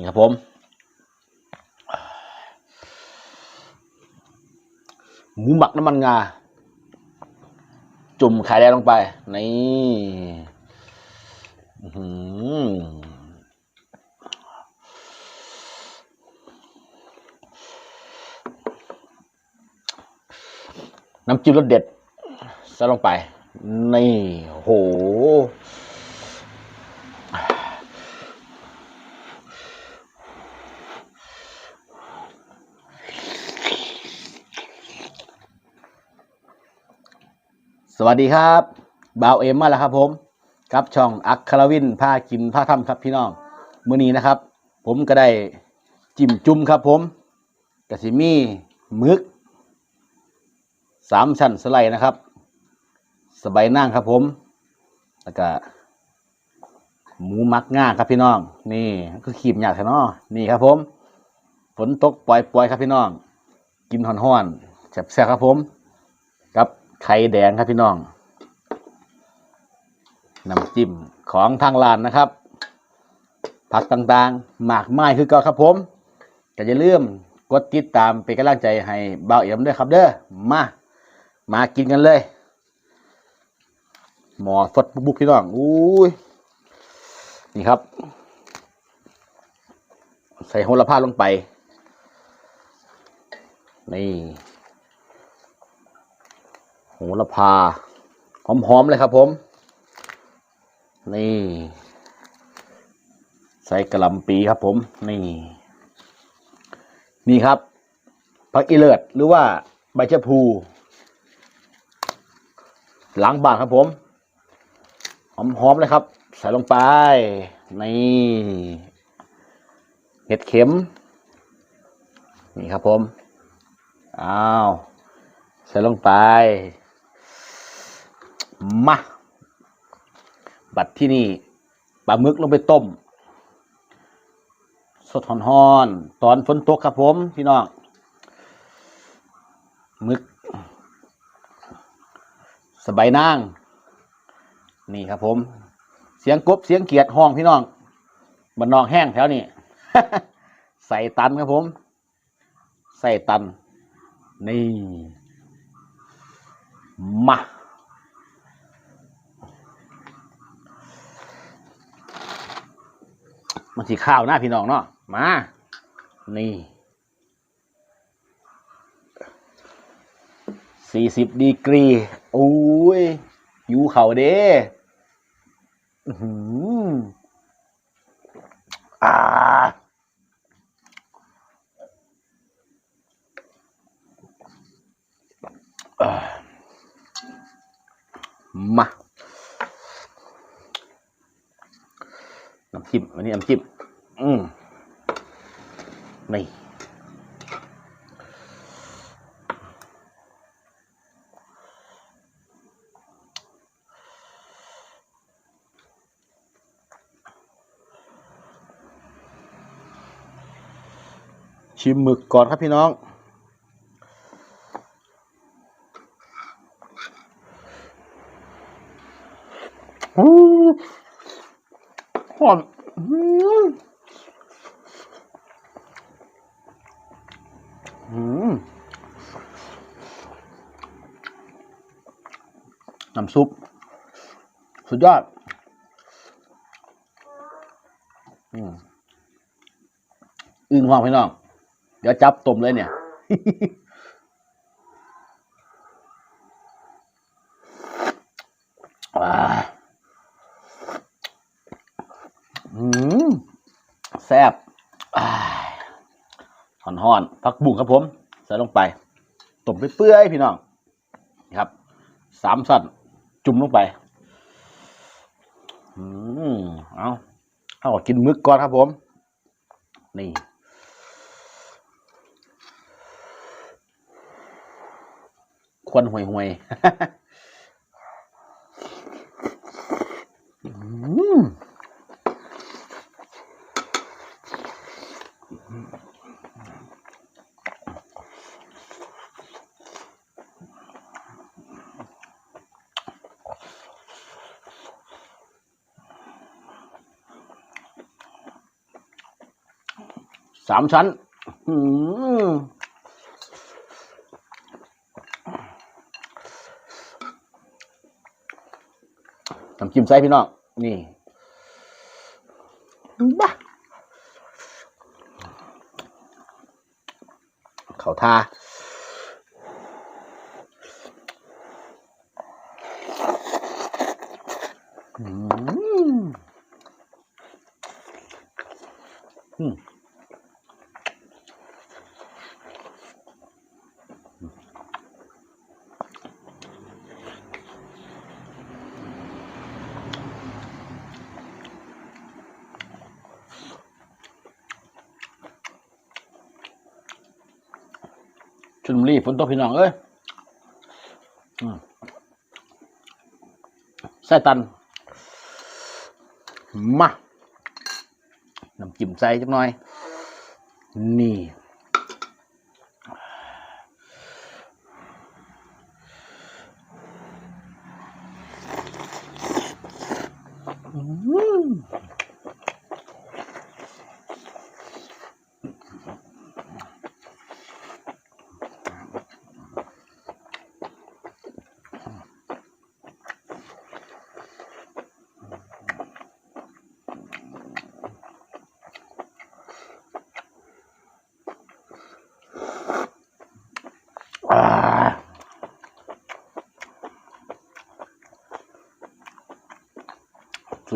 นี่ครับผม หมูหมักน้ำมันงา จุ่มไข่แดงลงไป นี่น้ำจิ้มรสเด็ดใส่ลงไป นี่โห สวัสดีครับบ่าวเอ็มมาแล้วครับผมครับช่องอัคคารวินผ้ากินผ้าทำครับพี่น้องมื้อนี้นะครับ ผมก็ได้จิ้มจุ่มครับผมกระสิมีมึกสามชั้นสไลด์นะครับ สบายนั่งครับผมแล้วก็หมูมักง่าครับพี่น้อง นี่ก็ขีบหยาดครับเนาะนี่ครับผมฝนตกปล่อยๆครับพี่น้อง กินห่อนๆแซ่บๆครับผม ไข่แดงครับพี่น้องน้ำจิ้มของทางร้านนะครับ ผักต่างๆ หมากไม้คือก็ครับผมก็อย่าลืมกดติดตามเป็นกำลังใจให้เบาเอี่ยมด้วยครับเด้อมามากินกันเลย หมอสดบุกพี่น้องอุ้ยนี่ครับ ใส่โหระพาลงไป นี่ หระพา หอมๆเลยครับผม นี่ ใส่กระลำปีครับผม นี่ นี่ครับผักอีเลิศหรือว่าใบชะพูล้างบางครับผม หอมๆเลยครับ ใส่ลงไป นี่เห็ดเข็ม นี่ครับผม อ้าว ใส่ลงไป มาบัดที่นี่ปลาหมึกลงไปต้ม สดหอนๆตอนฝนตกครับผมพี่น้องหมึก สบายนางนี่ครับผม เสียงกบเสียงเกียดห้องพี่น้องบันนองแห้งแถวนี้ใส่ตันครับผม ใส่ตัน นี่มา มันสีข้าวหน้าพี่น้องเนาะมา นี่สี่สิบดีกรีโอ้ยอยู่เขาเด้อื้อหืออ่ามา น้ำจิ้มอันนี้น้ำจิ้มอืมนี่ชิมหมึกก่อนครับพี่น้อง อืมหอมอืมอืมน้ำ ซุป สุดยอด อืมอึ้งห้องพี่น้อง เดี๋ยวจับต้มเลยเนี่ยอ่าอืมแซ่บอ่าหอนหอนๆผักบุ้งครับผม ใส่ลงไปต้มเปื่อยๆพี่น้อง ครับ สามสั้น จุ่มลงไป อืมเอาเอากินมึกก่อนครับผม นี่ควันห่วยห่วยอืม สามชั้นอืมน้ำจิ้มใส่พี่น้อง นี่บ้าเขาทา ชนบุรีฝนตกพี่น้องเอ้ยไส้ตัน มาน้ำจิ้มใส่จักหน่อย นี่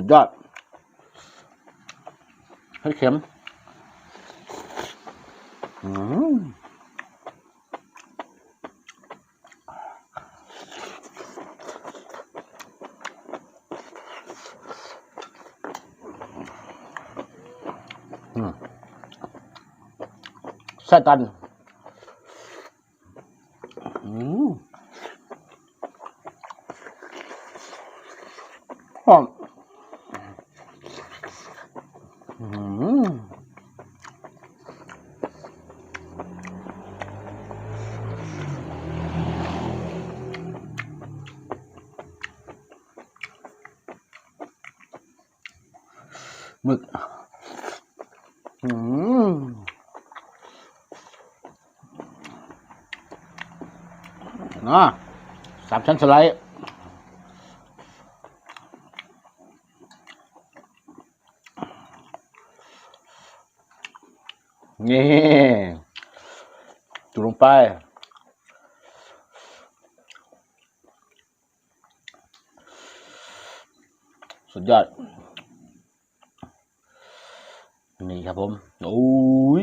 ดยอดเฮ้เข็มอืมไส้ตันอืมหอมอืม หมึกอืมนะสามชั้นสไลด์ นี่จุลงไป สุดยอด นี่ครับผมโอ้ย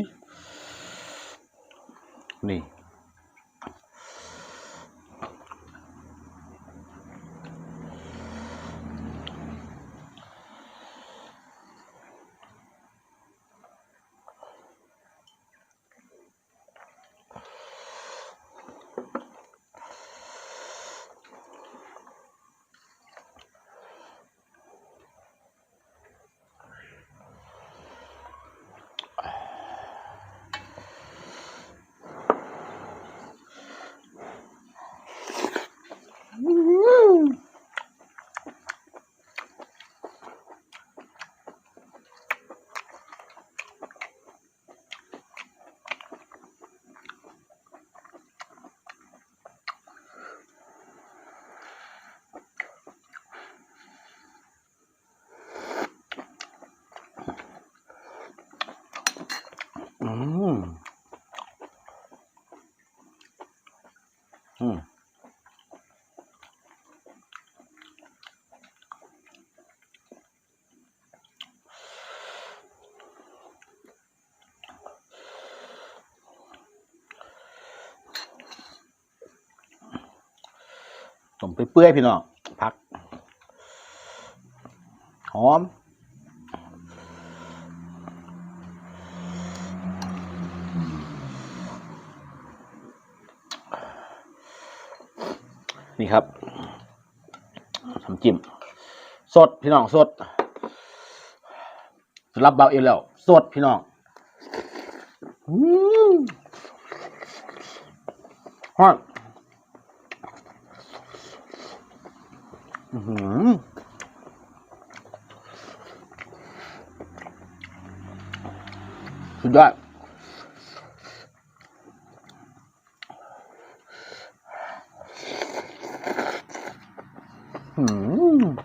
นี่ ต้มเปื่อยๆพี่น้องผัก หอมนี่ครับทำจิ้ม สดพี่น้องสดรับเบาเอวแล้ว สดพี่น้องอืมฮอ Mm-hmm. Sedap. Hmm.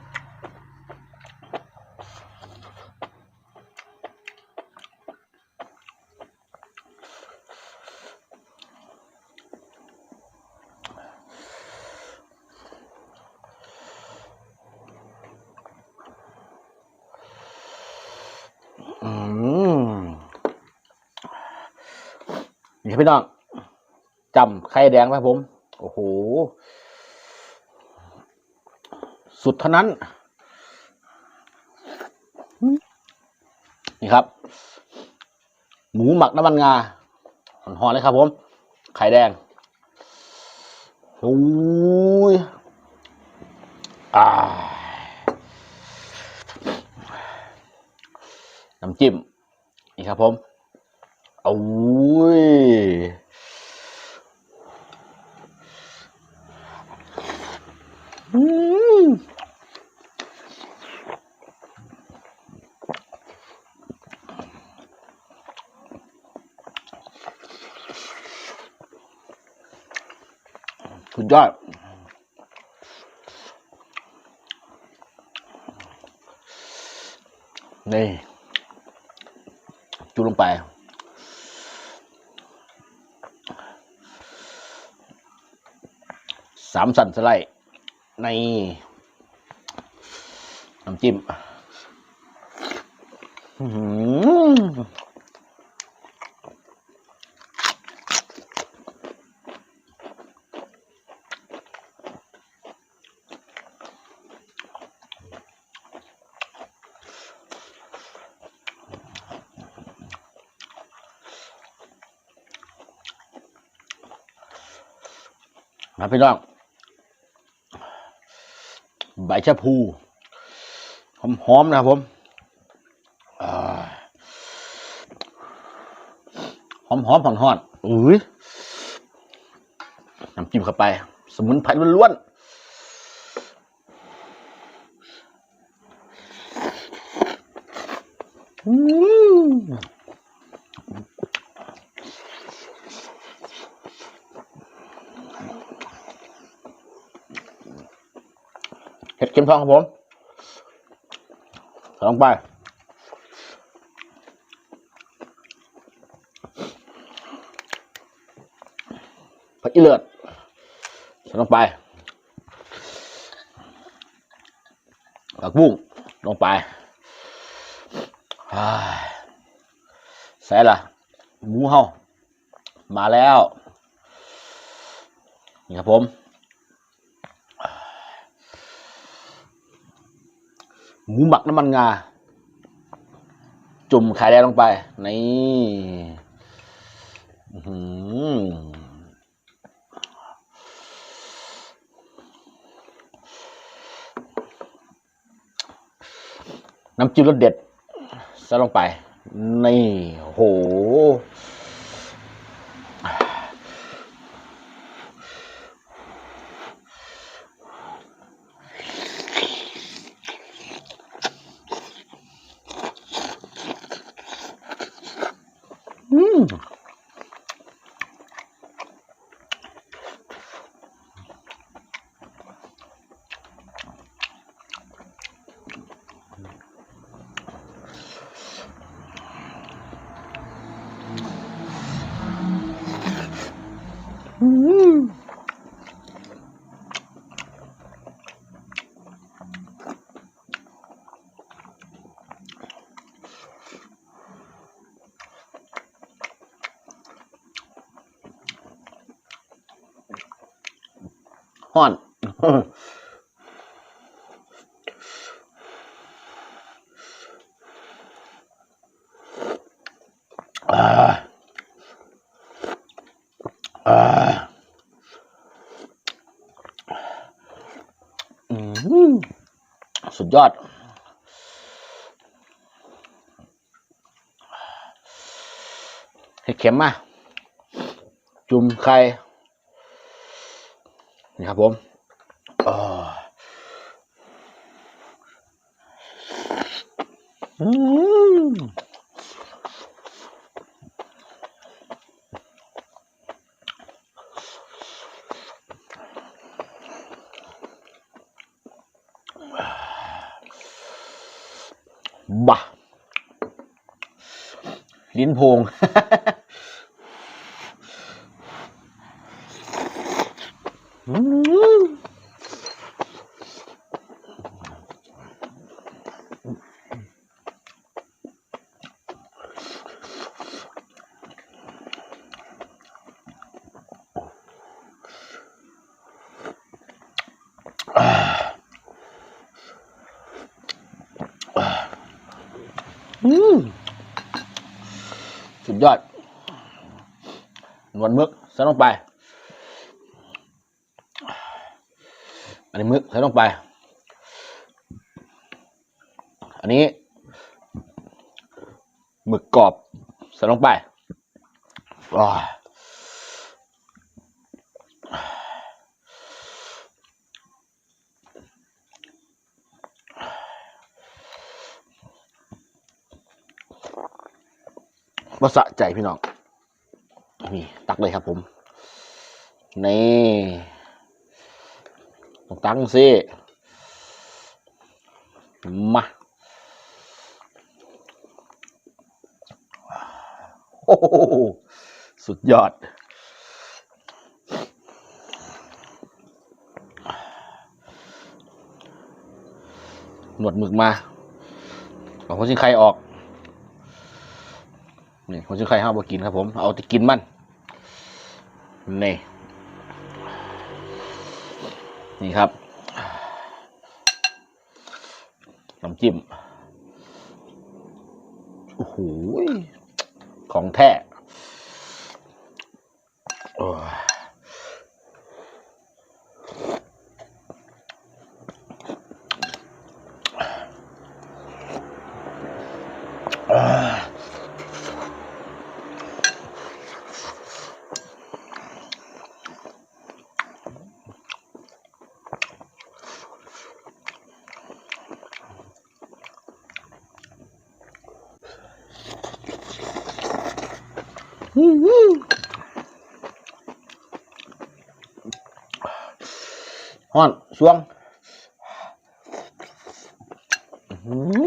นี่พี่น้องจำไข่แดงไหมผม โอ้โห สุดเท่านั้น นี่ครับ หมูหมักน้ำมันงาหอนเลยครับผม ไข่แดงโอ้ยอ่าน้ำจิ้ม นี่ครับผม โอ้ยอืมสุดยอดนี่จุลงไป สามสันสไลด์ในน้ำจิ้มมาพี่น้อง ใบชะพูหอมๆนะครับผมหอมหอมๆห่อนๆอุ้ยน้ำจิ้มเข้าไป สมุนไพรล้วนๆอืม เห็ดเข็มทองครับผมส่ลงไปผักอีเลือดส่ลงไปผักบุ้งลงไปใส่ละหมูเฮามาแล้ว นี่ครับผม หมูหมักน้ำมันงา จุ่มไข่แดงลงไป นี่น้ำจิ้มรสเด็ดใส่ลงไป นี่โห ห้อนอ่าอ่าอืมสุดยอดให้เข็มมา จุ่มไข่ ครับผมอืมบะลิ้นพง ใส่ลงไป อันนี้มึกใส่ลงไป อันนี้หมึกกรอบใส่ลงไปว้าว่าสะใจพี่น้อง นี่ตักเลยครับผมนี่ต้องตั้งสิมาโอ้โหสุดยอดหนวดหมึกมาเอาหัวชิงไข่ออก นี่หัวชิงไข่ห้ามบ่กินครับผม เอาต่กินมัน นี่นี่ครับน้ำจิ้ม โอ้โห ของแท้ ฮ้อนสวงอื้อ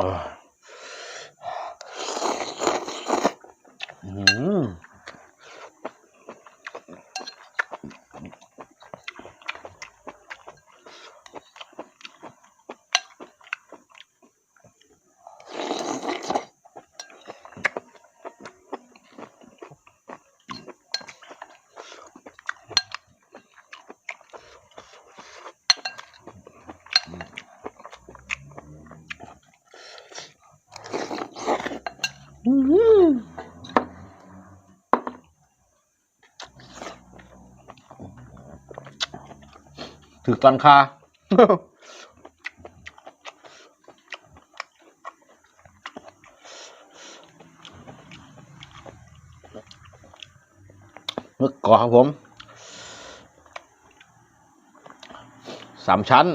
อ่ ถือตันคามึกกรอครับผมสามชั้น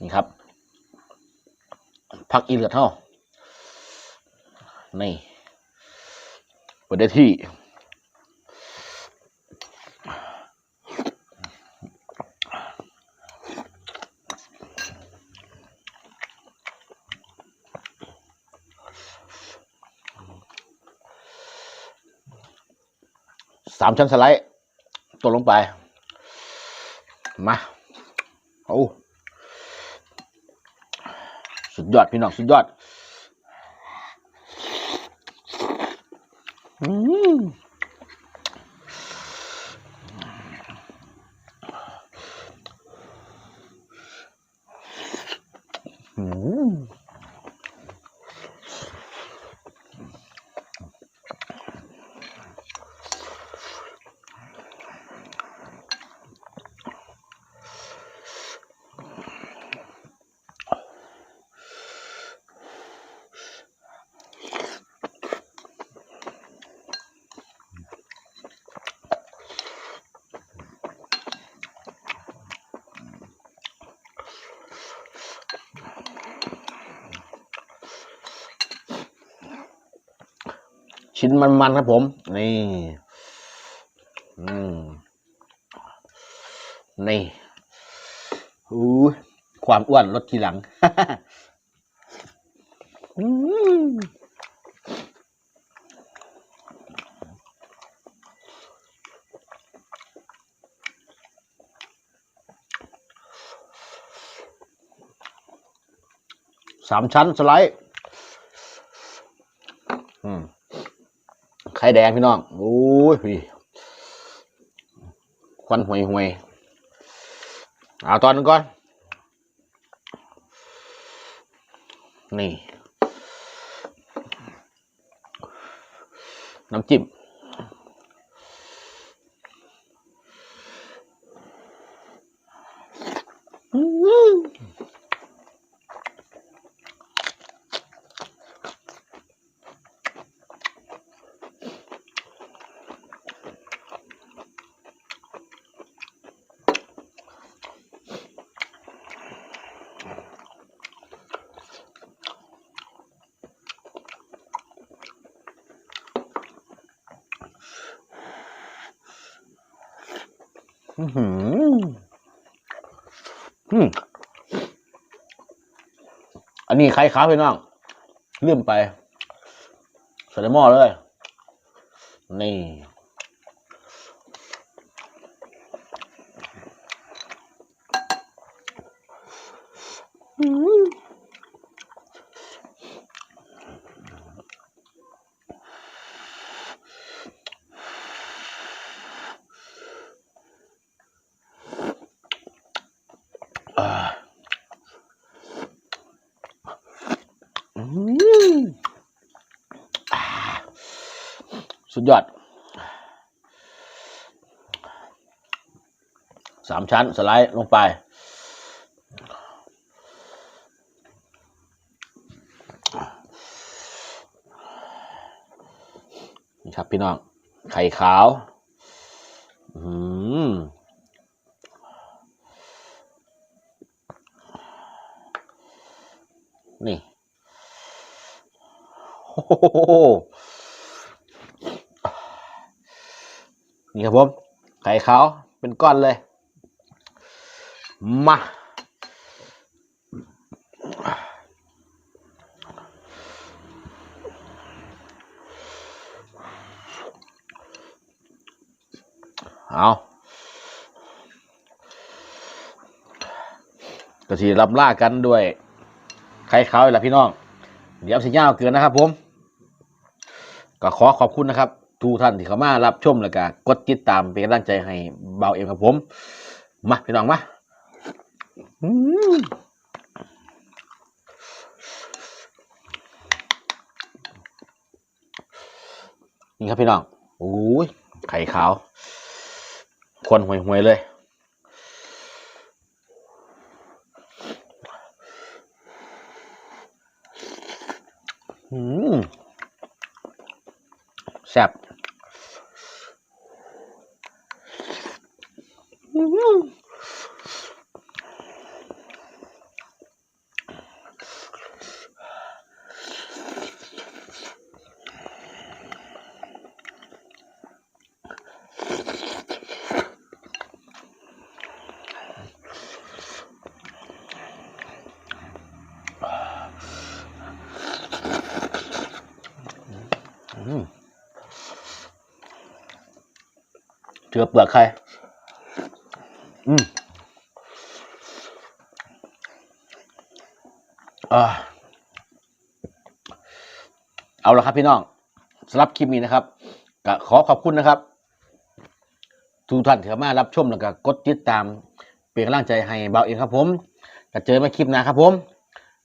นี่ครับ พักอีเลือดเท่า นี่เปิดได้ที่ สามชั้นสไลด์ตัวลงไป มาเอาสุดยอดพี่น้องสุดยอดอืมอืม ชิ้นมันๆครับผม นี่นี่อู้ความอ้วนลดทีหลังสามชั้นสไลด์ อืม ไข่แดงพี่น้องโอ้ยควันห่วยห่วยเอาตอนนึงก่อน นี่ น้ำจิ้ม นี้ไข่ขาวพี่น้องลืมไปใส่ในหม้อเลย นี่อืมอ่าสุ ดยอดสามชั้นสไลด์ลงไป นี่ครับพี่น้อง ไข่ขาว อืมนี่ โอ้โห นี่ครับผมไข่ขาวเป็นก้อนเลย มาเอาก็ทีรับล่ากันด้วยไข่ขาวแหละพี่น้อง เดี๋ยวสิยาเกินนะครับผม ก็ขอขอบคุณนะครับ ทุกท่านที่เข้ามารับชมแล้วก็กดติดตามเป็นกำลังใจให้เบาเอ็มครับผม มาพี่น้องมาอืมนี่ครับพี่น้องโอ้ยไข่ขาวควนห่วยๆเลยอืมแซ่บ เจอเปลือกไข่อืมอ่าเอาละครับพี่น้องสำหรับคลิปนี้นะครับก็ขอขอบคุณนะครับ ทุกท่านที่มารับชมแล้วก็กดติดตาม เป็นกำลังใจให้เบาเองครับผมจะเจอมาคลิปหนะครับผม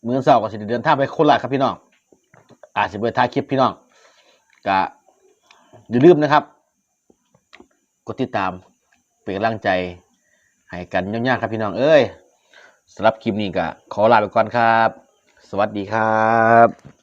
มือเสาร์ก็สิได้เดินทางไปโคราชครับพี่น้องอาจจะไปถ่ายคลิปพี่น้อง ก็อย่าลืมนะครับ กดติดตามเป็นกำลังใจให้กันยาวๆครับพี่น้องเอ้ยสำหรับคลิปนี้ก็ขอลาไปก่อนครับ สวัสดีครับ